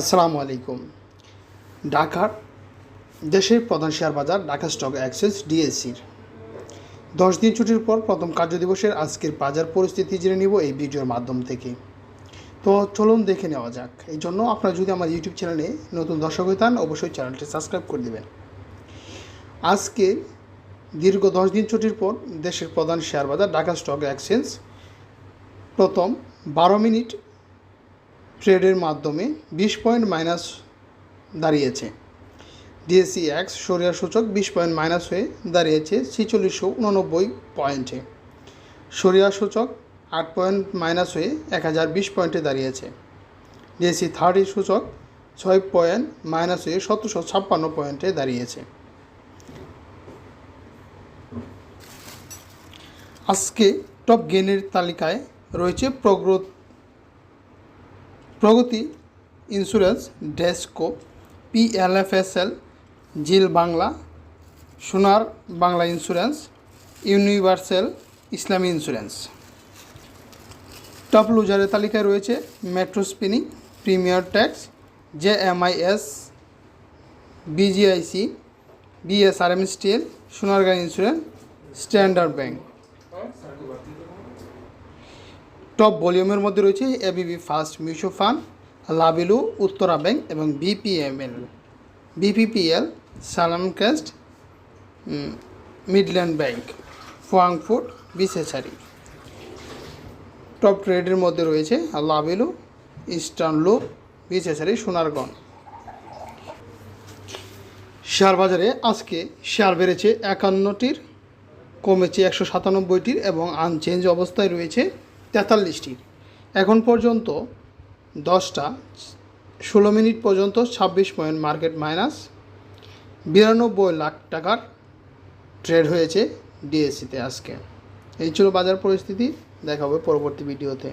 আসসালামু আলাইকুম। ঢাকার দেশের প্রধান শেয়ার বাজার, ঢাকা স্টক এক্সচেঞ্জ ডিএসসির দশ দিন ছুটির পর প্রথম কার্যদিবসের আজকের বাজার পরিস্থিতি জেনে নিব এই ভিডিওর মাধ্যম থেকে। তো চলুন দেখে নেওয়া যাক। এই জন্য আপনারা যদি আমার ইউটিউব চ্যানেলে নতুন দর্শক হয়ে থান অবশ্যই চ্যানেলটি সাবস্ক্রাইব করে দেবেন। আজকে দীর্ঘ দশ দিন ছুটির পর দেশের প্রধান শেয়ার বাজার, ঢাকা স্টক এক্সচেঞ্জ, প্রথম বারো মিনিট ট্রেডের মাধ্যমে বিশ পয়েন্ট মাইনাস দাঁড়িয়েছে। ডিএসসি এক্স সরিয়া সূচক বিশ পয়েন্ট মাইনাস হয়ে দাঁড়িয়েছে ছিচল্লিশশো উননব্বই পয়েন্টে। সরিয়া সূচক আট পয়েন্ট মাইনাস হয়ে এক হাজার বিশ পয়েন্টে দাঁড়িয়েছে। ডিএসসি থার্টি সূচক ছয় পয়েন্ট মাইনাস হয়ে সতেরোশো ছাপ্পান্ন পয়েন্টে দাঁড়িয়েছে। আজকে টপ গেনের তালিকায় রয়েছে প্রগ্রত প্রগতি ইন্স্যুরেন্স ডেস্কো পিএলএফএসএল জিল Bangla, Sonar Bangla insurance, universal Islami insurance. Top লুজারের তালিকায় রয়েছে metro spinning, premier tax JMIS BGIC BSRM steel, Sonargaon insurance, standard bank. Top ভলিউমের মধ্যে রয়েছে এবিবি ফার্স্ট মিউচুয়াল ফান্ড লাবিলু উত্তরা ব্যাংক এবং বিপিএমএল। বিপিপিএল, সালাম ক্যাস্ট মিডল্যান্ড ব্যাংক ফুয়াংফুড বিশেষারি। Top ট্রেডের মধ্যে রয়েছে লাবিলু ইস্টার্ন লুপ, বিশেষারি, সোনারগঞ্জ। শেয়ার বাজারে আজকে শেয়ার বেড়েছে একান্নটির, কমেছে একশো সাতানব্বইটির এবং আনচেঞ্জ অবস্থায় রয়েছে তেতাল্লিশটির এখন পর্যন্ত দশটা, ষোলো মিনিট পর্যন্ত ছাব্বিশ পয়েন্ট মার্কেট মাইনাস বিরানব্বই লাখ টাকার ট্রেড হয়েছে ডিএসসিতে আজকে। এই ছিল বাজার পরিস্থিতি, দেখা হবে পরবর্তী ভিডিওতে।